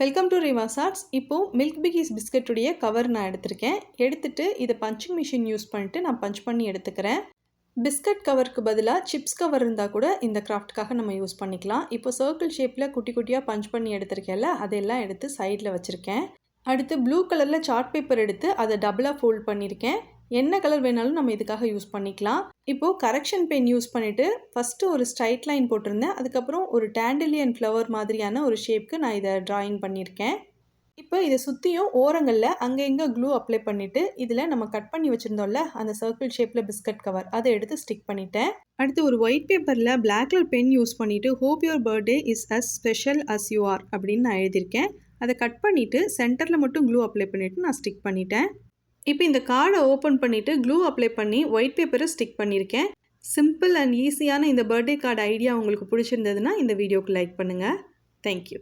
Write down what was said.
Welcome to Rivas arts இப்போது milk பிகிஸ் பிஸ்கட்டுடைய கவர் நான் எடுத்திருக்கேன். எடுத்துட்டு இதை பஞ்சிங் மிஷின் யூஸ் பண்ணிட்டு நான் பஞ்ச் பண்ணி எடுத்துக்கிறேன். பிஸ்கட் கவருக்கு பதிலாக சிப்ஸ் கவர் இருந்தால் கூட இந்த கிராஃப்ட்காக நம்ம யூஸ் பண்ணிக்கலாம். இப்போ சர்க்கிள் ஷேப்பில் குட்டி குட்டியாக பஞ்ச் பண்ணி எடுத்திருக்கேன்ல அதையெல்லாம் எடுத்து சைடில் வச்சுருக்கேன். அடுத்து ப்ளூ கலரில் சார்ட் பேப்பர் எடுத்து அதை டபுளாக ஃபோல்ட் பண்ணியிருக்கேன் என்ன கலர் வேணாலும் நம்ம இதுக்காக யூஸ் பண்ணிக்கலாம். இப்போது கரெக்ஷன் பென் யூஸ் பண்ணிவிட்டு ஃபஸ்ட்டு ஒரு ஸ்ட்ரைட் லைன் போட்டிருந்தேன். அதுக்கப்புறம் ஒரு டேண்டிலியன் ஃப்ளவர் மாதிரியான ஒரு ஷேப்க்கு நான் இதை ட்ராயிங் பண்ணியிருக்கேன். இப்போ இதை சுற்றியும் ஓரங்களில் அங்கே இங்கே க்ளூ அப்ளை பண்ணிவிட்டு இதில் நம்ம கட் பண்ணி வச்சுருந்தோம்ல அந்த சர்க்கிள் ஷேப்பில் பிஸ்கட் கவர் அதை எடுத்து ஸ்டிக் பண்ணிட்டேன். அடுத்து ஒரு ஒயிட் பேப்பரில் பிளாக் கலர் பென் யூஸ் பண்ணிவிட்டு hope your birthday is as special as you are அப்படின்னு நான் எழுதியிருக்கேன். அதை கட் பண்ணிவிட்டு சென்டரில் மட்டும் க்ளூ அப்ளை பண்ணிவிட்டு நான் ஸ்டிக் பண்ணிட்டேன். இப்போ இந்த கார்டை ஓப்பன் பண்ணிவிட்டு க்ளூ அப்ளை பண்ணி ஒயிட் பேப்பரை ஸ்டிக் பண்ணியிருக்கேன். சிம்பிள் அண்ட் ஈஸியான இந்த பர்த்டே கார்டு ஐடியா உங்களுக்கு பிடிச்சிருந்ததுன்னா இந்த வீடியோக்கு லைக் பண்ணுங்கள் தேங்க்யூ.